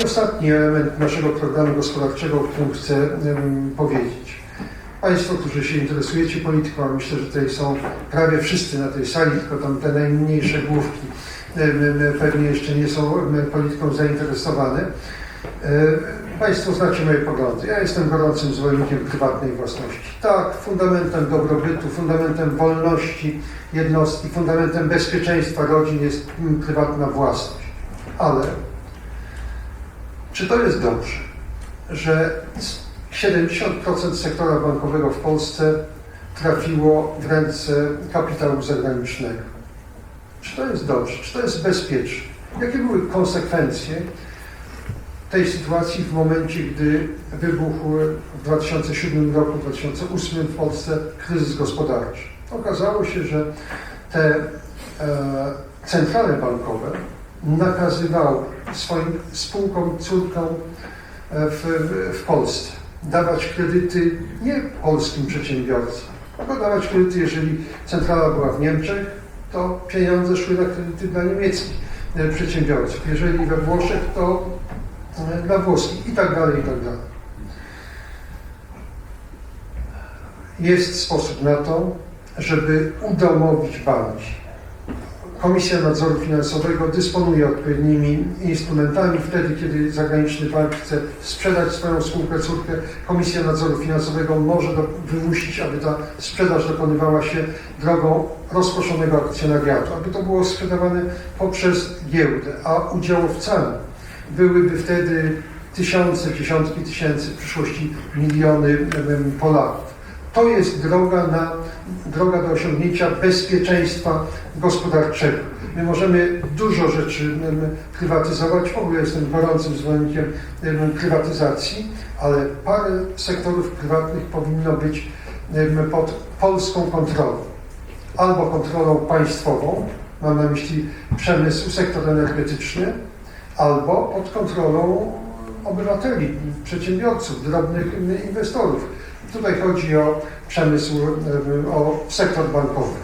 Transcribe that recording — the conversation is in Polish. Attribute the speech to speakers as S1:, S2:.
S1: I ostatni element naszego programu gospodarczego, o którym chcę powiedzieć. Państwo, którzy się interesujecie polityką, a myślę, że tutaj są prawie wszyscy na tej sali, tylko tam te najmniejsze główki pewnie jeszcze nie są polityką zainteresowane. E, Państwo znacie moje poglądy. Ja jestem gorącym zwolennikiem prywatnej własności. Tak, fundamentem dobrobytu, fundamentem wolności jednostki, fundamentem bezpieczeństwa rodzin jest prywatna własność. Ale czy to jest dobrze, że 70% sektora bankowego w Polsce trafiło w ręce kapitału zagranicznego? Czy to jest dobrze? Czy to jest bezpieczne? Jakie były konsekwencje tej sytuacji w momencie, gdy wybuchł w 2007 roku, 2008 w Polsce kryzys gospodarczy? Okazało się, że te e, centrale bankowe nakazywały swoim spółkom, córkom e, w, w, w Polsce dawać kredyty nie polskim przedsiębiorcom, tylko dawać kredyty, jeżeli centrala była w Niemczech, to pieniądze szły na kredyty dla niemieckich e, przedsiębiorców. Jeżeli we Włoszech, to e, dla włoskich i tak dalej, i tak dalej. Jest sposób na to, żeby udomowić banki. Komisja Nadzoru Finansowego dysponuje odpowiednimi instrumentami. Wtedy, kiedy zagraniczny bank chce sprzedać swoją spółkę córkę, Komisja Nadzoru Finansowego może do, wymusić, aby ta sprzedaż dokonywała się drogą rozproszonego akcjonariatu, aby to było sprzedawane poprzez giełdę, a udziałowcami byłyby wtedy tysiące, dziesiątki tysięcy, w przyszłości miliony Polaków. To jest droga, na, droga do osiągnięcia bezpieczeństwa gospodarczego. My możemy dużo rzeczy prywatyzować, w ogóle jestem gorącym zwolennikiem em, prywatyzacji, ale parę sektorów prywatnych powinno być em, pod polską kontrolą. Albo kontrolą państwową, mam na myśli przemysł, sektor energetyczny, albo pod kontrolą obywateli, przedsiębiorców, drobnych inwestorów. Tutaj chodzi o przemysł, o sektor bankowy.